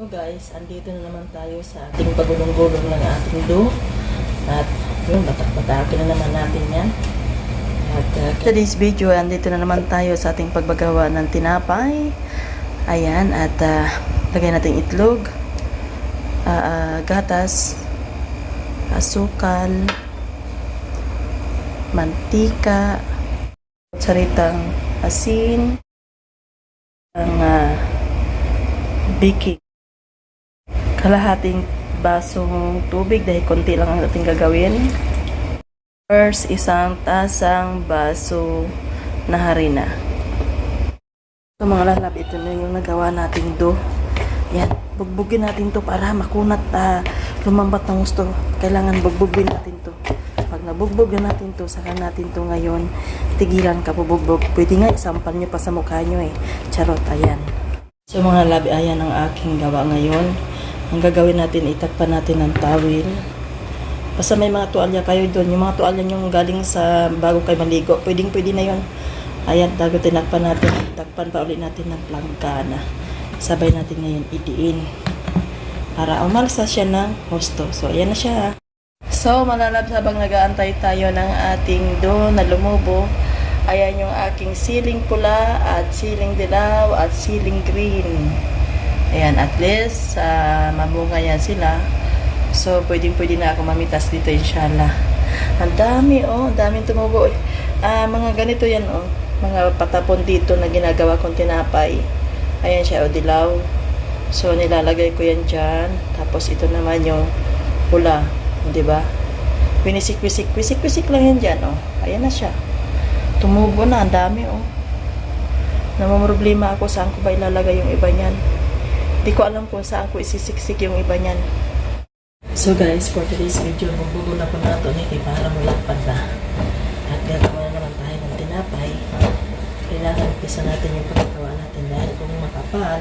So guys, andito na naman tayo sa ating pagulong-gulong ng ating do. At yun, batak-batakin na naman natin yan. At uh, today's video, andito na naman tayo sa ating pagbagawa ng tinapay. Ayan, at uh, lagay natin itlog, ah, ah, gatas, asukal, mantika, saritang asin, ang ah, baking kalahating basong tubig dahil konti lang ang ating gagawin. First, isang tasang baso na harina. So mga lalab, ito na yung nagawa nating do. Yan, bugbugin natin to para makunat ah, lumambat ng gusto. Kailangan bugbugin natin to. Pag nabugbog na natin to, saka natin to ngayon, tigilan ka bubugbog. Pwede nga isampal nyo pa sa mukha nyo eh. Charot, ayan. So mga labi, ayan ang aking gawa ngayon. Ang gagawin natin, itakpan natin ng tawil. Basta may mga tuwalya kayo doon. Yung mga tuwalya nyo galing sa bago kayo maligo. Pwedeng pwede na yon. Ayan, bago tinakpan natin, takpan pa ulit natin ng planggana. Sabay natin ngayon idiin. Para umalsa siya ng husto. So, ayan na siya. So, malalab habang nag-aantay tayo ng ating do na lumubo. Ayan yung aking siling pula at siling dilaw at siling green. Ayan, at least, uh, mamunga yan sila. So, pwedeng pwede na ako mamitas dito, inshallah. Ang dami, oh. Ang daming tumubo. Ah, mga ganito yan, oh. Mga patapon dito na ginagawa kong tinapay. Ayan siya, oh, dilaw. So, nilalagay ko yan dyan. Tapos, ito naman yung pula. Di ba? Winisik-wisik, wisik-wisik lang yan dyan, oh. Ayan na siya. Tumubo na, ang dami, oh. Namamroblema ako saan ko ba ilalagay yung iba niyan. Hindi ko alam kung saan ko isisiksik yung iba niyan. So guys, for today's video, magbugo na po nato ni para mulapad na. At gagawa na naman tayo ng tinapay. Kailangan umpisa natin yung pagkagawa natin dahil kung makapal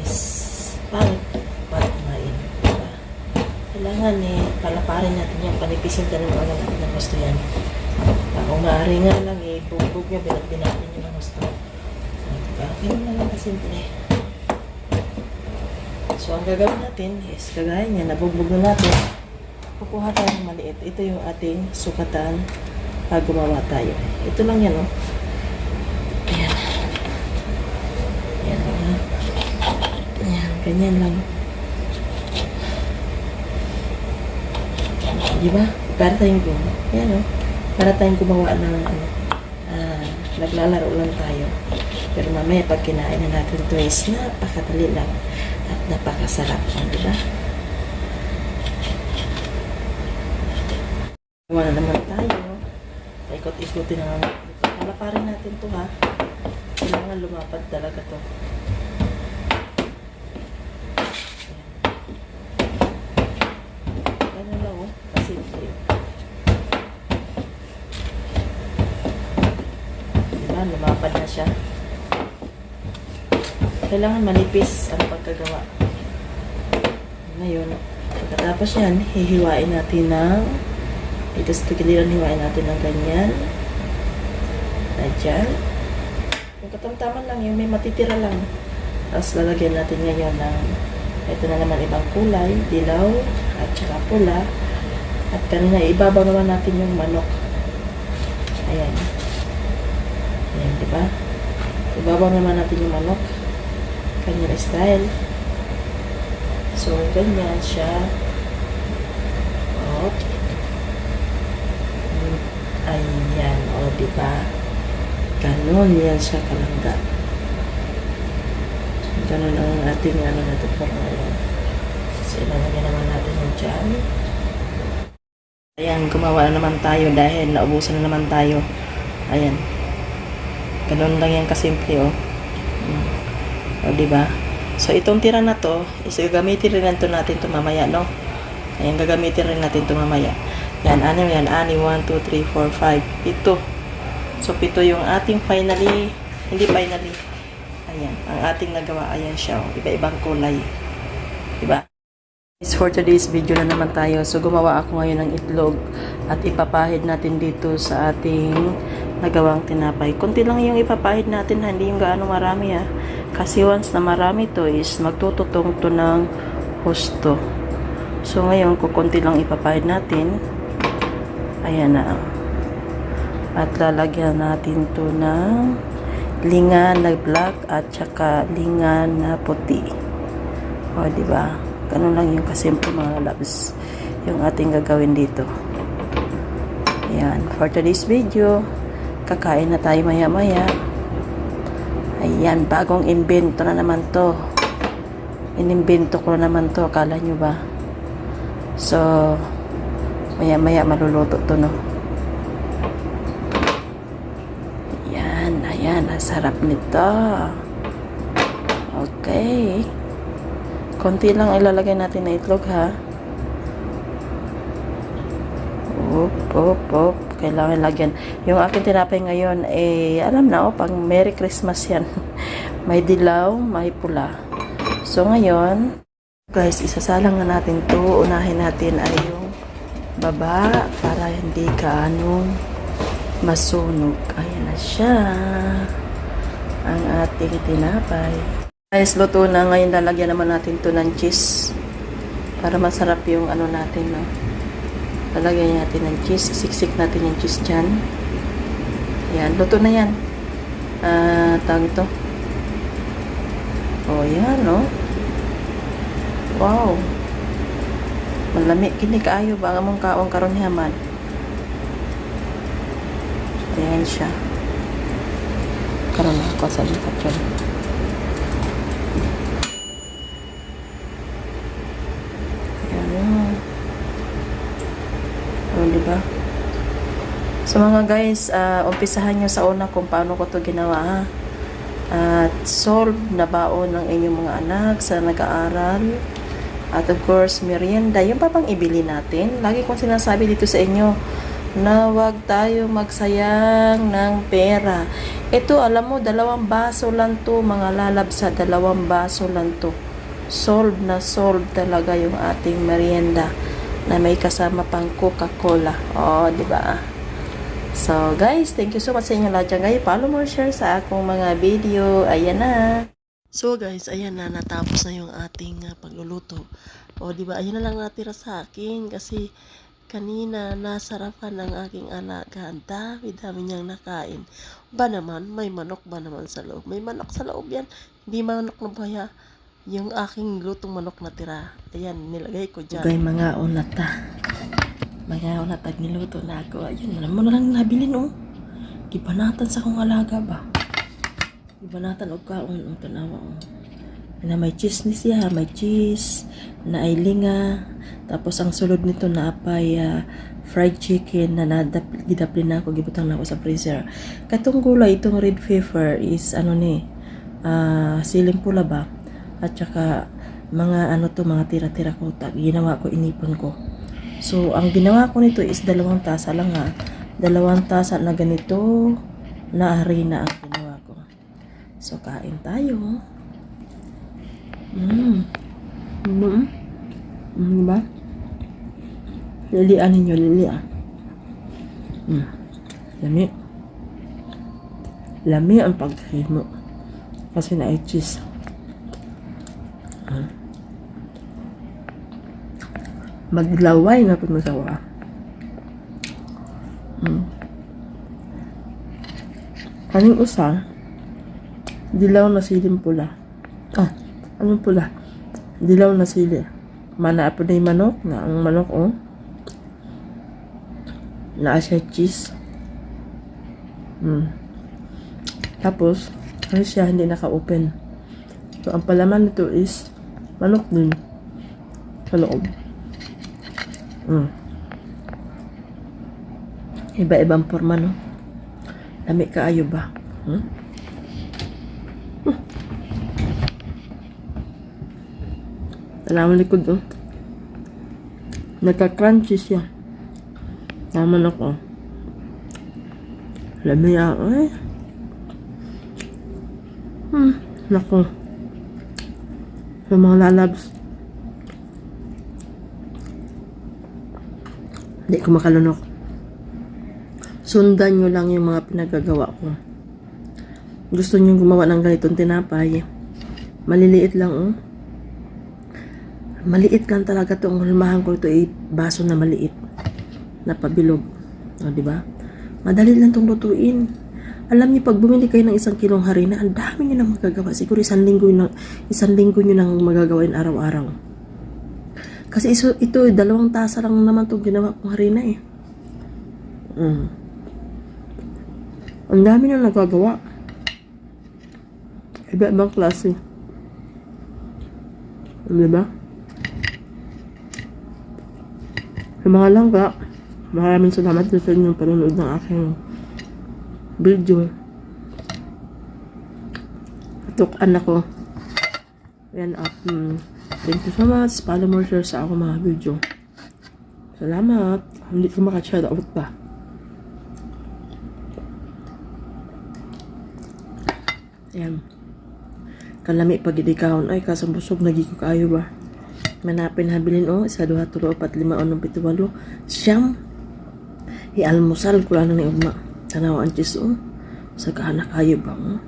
is pangit para kumain. Diba? Kailangan eh, palaparin natin yung panipisin talaga wala natin ng gusto yan. Uh, kung maaari nga lang eh, bugbog niya, binagin natin yung gusto. Diba? Ganun na lang kasimple. So, ang gagawin natin is, kagaya niya, nabugbog na natin. Kukuha tayo ng maliit. Ito yung ating sukatan pag gumawa tayo. Ito lang yan, oh. Ayan. Ayan, oh. Ayan, ganyan lang. Di ba? Para tayong gumawa. Ayan, oh. Para tayong gumawa ng, ano, ah, naglalaro lang tayo. Pero mamaya pag kinain na natin ito is napakadali lang napakasarap lang, di ba? Gawa na naman tayo. Paikot-ikotin na naman. Palaparin natin to ha. Kailangan lumapad talaga to. Ganyan lang oh. Kasi Diba? Lumapad na siya. Kailangan manipis ang pagkagawa. Ngayon, pagkatapos yan, hihiwain natin ng ito sa tagiliran, hiwain natin ng ganyan. Na dyan. Yung katamtaman lang, yung may matitira lang. Tapos lalagyan natin ngayon ng ito na naman ibang kulay, dilaw, at saka pula. At kanina, ibabaw naman natin yung manok. Ayan. Ayan, di ba? Ibabaw naman natin yung manok. Kanyang style. So, ganyan siya. Oh. Ayan, o, di ba? Ganon yan siya kalangga. Ganon ang ating ano natin for ngayon. So, ilalagay naman natin yung dyan. Ayan, gumawa na naman tayo dahil naubusan na naman tayo. Ayan. Ganon lang yan kasimple, oh. Mm. O, di ba? So, itong tira na to, is gagamitin rin natin natin to mamaya, no? Ayan, gagamitin rin natin to mamaya. Yan, ano yan? Ani, 1, 2, 3, 4, 5. Pito. So, pito yung ating finally, hindi finally. Ayan, ang ating nagawa. Ayan siya, oh. Iba-ibang kulay. Diba? Is for today's video na naman tayo. So, gumawa ako ngayon ng itlog at ipapahid natin dito sa ating nagawang tinapay. Kunti lang yung ipapahid natin, hindi yung gaano marami ha. Kasi once na marami to is magtututong to ng husto. So ngayon, kukunti lang ipapahid natin. Ayan na. At lalagyan natin to ng lingan na black at saka lingan na puti. O, di ba? Ganun lang yung kasimple mga labs yung ating gagawin dito. Ayan. For today's video, kakain na tayo maya-maya. Ayan. Bagong invento na naman to. Inimbento ko na naman to. Akala nyo ba? So, maya-maya maluluto to, no? Ayan. Ayan. Ang sarap nito. Okay. Konti lang ilalagay natin na itlog, ha? Op, op, op. Kailangan lagyan. Yung aking tinapay ngayon, eh, alam na, oh, pang Merry Christmas yan. may dilaw, may pula. So, ngayon, guys, isasalang na natin to. Unahin natin ay yung baba para hindi ka anong masunog. Ayan na siya. Ang ating tinapay. Guys, luto na. Ngayon, lalagyan naman natin to ng cheese. Para masarap yung ano natin, no? Lalagyan natin ng cheese. Siksik natin yung cheese dyan. Ayan, luto na yan. Ah, tawag ito. Oh, yan, no? Wow. Malami. Kini kaayo ba? Mong kaong karon hiyaman. Ayan siya. Karon ako sa lipat yun. Ayan. O, di ba? So mga guys, ah, umpisahan nyo sa una kung paano ko to ginawa ha. At solve na baon ng inyong mga anak sa nag-aaral. At of course, merienda. Yung pa pang ibili natin. Lagi kong sinasabi dito sa inyo na wag tayo magsayang ng pera. Ito, alam mo, dalawang baso lang to, mga lalab sa dalawang baso lang to. Solve na solve talaga yung ating merienda na may kasama pang Coca-Cola. Oh, di ba? So, guys, thank you so much sa inyo lahat dyan. Guys, follow more, share sa akong mga video. Ayan na. So, guys, ayan na. Natapos na yung ating uh, pagluluto. O, di ba? Ayan na lang natira sa akin kasi kanina nasarapan ng aking alaga. Ang dami-dami niyang nakain. Ba naman, may manok ba naman sa loob? May manok sa loob yan. Hindi manok na baya. Yung aking lutong manok na tira. Ayan, nilagay ko dyan. Okay, mga unata. Mga unata, niluto na ako. Ayun, alam mo na lang nabili no. Gibanatan sa kong alaga ba? Gibanatan og kaon ang tanawa. oh. Na may cheese ni siya, may cheese, na ay linga. Tapos ang sulod nito na apay ah, fried chicken na nadap gidaplin na ako gibutang na ako sa freezer. Katong gulay itong red pepper is ano ni ah siling pula ba? At saka mga ano to mga tira-tira ko ginawa ko inipon ko. So ang ginawa ko nito is dalawang tasa lang ha. Dalawang tasa na ganito na harina ang ginawa ko. So kain tayo. Mm. Mm. Mm, diba? Lilian ninyo, lilian. Mm. Lami. Lami ang pagkahimo. Kasi na ay cheese. Mm. Maglaway na po masawa. Mm. Kaning usa, dilaw na siling pula. Ah, anong pula? Dilaw na sili. Mana po na manok, na ang manok oh. Na siya cheese. Hmm. Tapos, ano siya, hindi naka-open. So, ang palaman nito is manok din. Sa loob. Hmm. Iba-ibang forma, no? Lami kaayo ba? Hmm? Alam likod oh. Nagka-crunchy siya. Tama na ko. Lami ako eh. Hmm. Nako. Sa mga lalabs. Hindi ko makalunok. Sundan nyo lang yung mga pinagagawa ko. Gusto nyo gumawa ng ganitong tinapay. Maliliit lang, oh. Maliit lang talaga to. Hulmahan ko ito ay baso na maliit. Na pabilog. O, di ba? Madali lang itong lutuin. Alam niyo, pag bumili kayo ng isang kilong harina, ang dami niyo nang magagawa. Siguro isang linggo, na, isang linggo niyo nang magagawain araw-araw. Kasi iso, ito, dalawang tasa lang naman itong ginawa kong harina eh. Mm. Ang dami na nagagawa. Iba-ibang klase. Di ba? Sa mga langga, maraming salamat sa inyong panonood ng aking video. Tukan ako. Yan up. Mm. Thank you so much. Follow more share sa ako mga video. Salamat. Hindi ko makashout out pa. Ayan. Kalami pag idikahon. Ay, kasambusog. Nagi ko kayo ba? Manapin habilin o. Isa, duha, tulo, apat, lima, onong, pito, walo. Siyam. I-almusal ko lang ni Ugma. Tanaw ang chis o. Sa kaanak kayo ba o?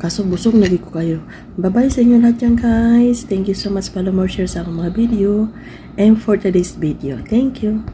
Kaso busog lagi ko kayo. Bye-bye sa inyo lahat yan guys. Thank you so much. Follow more share sa akong mga video. And for today's video. Thank you.